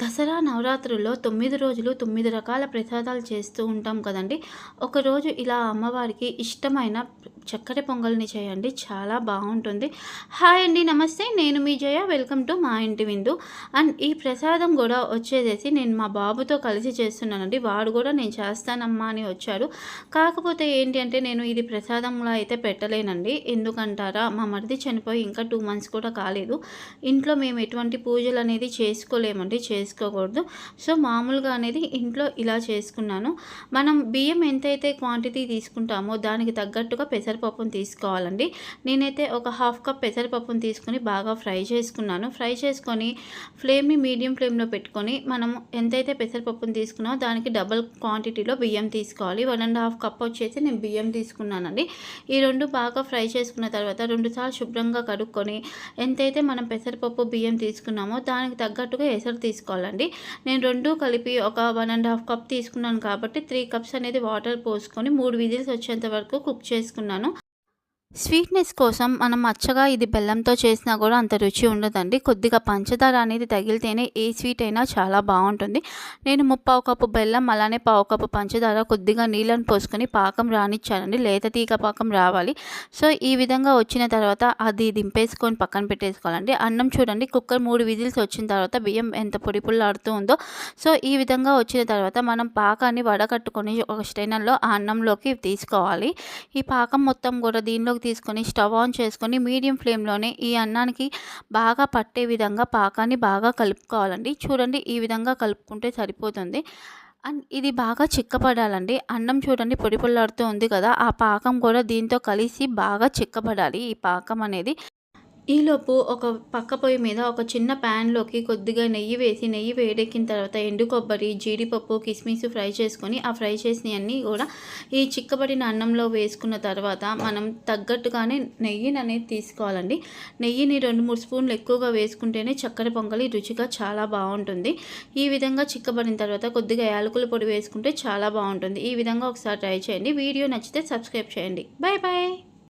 దసరా నవరాత్రుల్లో తొమ్మిది రోజులు తొమ్మిది రకాల ప్రసాదాలు చేస్తూ ఉంటాం కదండి. ఒకరోజు ఇలా అమ్మవారికి ఇష్టమైన చక్కెర పొంగల్ని చేయండి. చాలా బాగుంటుంది. హాయ్ అండి నమస్తే. నేను మీ జయ. వెల్కమ్ టు మా ఇంటి విందు. అండ్ ఈ ప్రసాదం కూడా వచ్చేసేసి నేను మా బాబుతో కలిసి చేస్తున్నానండి. వాడు కూడా నేను చేస్తానమ్మా అని వచ్చాడు కాకపోతే ఏంటి అంటే నేను ఇది ప్రసాదంలో అయితే పెట్టలేనండి. ఎందుకంటారా? మా మరిది చనిపోయి ఇంకా టూ మంత్స్ కూడా కాలేదు. ఇంట్లో మేము ఎటువంటి పూజలు అనేది చేసుకోలేమండి. చేసుకోకూడదు సో మామూలుగా అనేది ఇంట్లో ఇలా చేసుకున్నాను. మనం బియ్యం ఎంతైతే క్వాంటిటీ తీసుకుంటామో దానికి తగ్గట్టుగా పెసరపప్పును తీసుకోవాలండి. నేనైతే ఒక హాఫ్ కప్ పెసరపప్పును తీసుకొని బాగా ఫ్రై చేసుకున్నాను. ఫ్రై చేసుకొని ఫ్లేమ్ని మీడియం ఫ్లేమ్లో పెట్టుకొని మనం ఎంతైతే పెసరపప్పును తీసుకున్నామో దానికి డబల్ క్వాంటిటీలో బియ్యం తీసుకోవాలి. వన్ అండ్ హాఫ్ కప్ వచ్చేసి నేను బియ్యం తీసుకున్నానండి. ఈ రెండు బాగా ఫ్రై చేసుకున్న తర్వాత రెండుసార్లు శుభ్రంగా కడుక్కొని ఎంతైతే మనం పెసరపప్పు బియ్యం తీసుకున్నామో దానికి తగ్గట్టుగా ఎసరు తీసుకోవాలి. తీసుకోవాలండి. నేను రెండు కలిపి ఒక వన్ అండ్ హాఫ్ కప్ తీసుకున్నాను కాబట్టి త్రీ కప్స్ అనేది వాటర్ పోసుకొని మూడు విజిల్స్ వచ్చేంత వరకు కుక్ చేసుకున్నాను. స్వీట్నెస్ కోసం మనం అచ్చగా ఇది బెల్లంతో చేసినా కూడా అంత రుచి ఉండదండి. కొద్దిగా పంచదార అనేది తగిలితేనే ఏ స్వీట్ అయినా చాలా బాగుంటుంది. నేను ముప్పావు కప్పు బెల్లం అలానే పావు కప్పు పంచదార కొద్దిగా నీళ్ళని పోసుకొని పాకం రానిచ్చానండి. లేత తీగ పాకం రావాలి. సో ఈ విధంగా వచ్చిన తర్వాత అది దింపేసుకొని పక్కన పెట్టేసుకోవాలండి. అన్నం చూడండి కుక్కర్ మూడు విజిల్స్ వచ్చిన తర్వాత బియ్యం ఎంత పొడి పుల్లాడుతూ ఉందో. సో ఈ విధంగా వచ్చిన తర్వాత మనం పాకాన్ని వడకట్టుకొని ఒక స్టైనర్లో ఆ అన్నంలోకి తీసుకోవాలి. ఈ పాకం మొత్తం కూడా దీనిలోకి తీసుకొని స్టవ్ ఆన్ చేసుకొని మీడియం ఫ్లేమ్లోనే ఈ అన్నానికి బాగా పట్టే విధంగా పాకాన్ని బాగా కలుపుకోవాలండి. చూడండి ఈ విధంగా కలుపుకుంటే సరిపోతుంది. అండ్ ఇది బాగా చిక్కపడాలండి. అన్నం చూడండి పొడి పొల్లాడుతూ ఉంది కదా ఆ పాకం కూడా దీంతో కలిసి బాగా చిక్కపడాలి ఈ పాకం అనేది. ఈలోపు ఒక పక్క పొయ్యి మీద ఒక చిన్న ప్యాన్లోకి కొద్దిగా నెయ్యి వేసి నెయ్యి వేడెక్కిన తర్వాత ఎండు కొబ్బరి జీడిపప్పు కిస్మిస్ ఫ్రై చేసుకొని ఆ ఫ్రై చేసినవన్నీ కూడా ఈ చిక్కబడిన అన్నంలో వేసుకున్న తర్వాత మనం తగ్గట్టుగానే నెయ్యిని అనేది తీసుకోవాలండి. నెయ్యిని రెండు మూడు స్పూన్లు ఎక్కువగా వేసుకుంటేనే చక్కెర పొంగలి రుచిగా చాలా బాగుంటుంది. ఈ విధంగా చిక్కబడిన తర్వాత కొద్దిగా యాలకుల పొడి వేసుకుంటే చాలా బాగుంటుంది. ఈ విధంగా ఒకసారి ట్రై చేయండి. వీడియో నచ్చితే సబ్స్క్రైబ్ చేయండి. Bye bye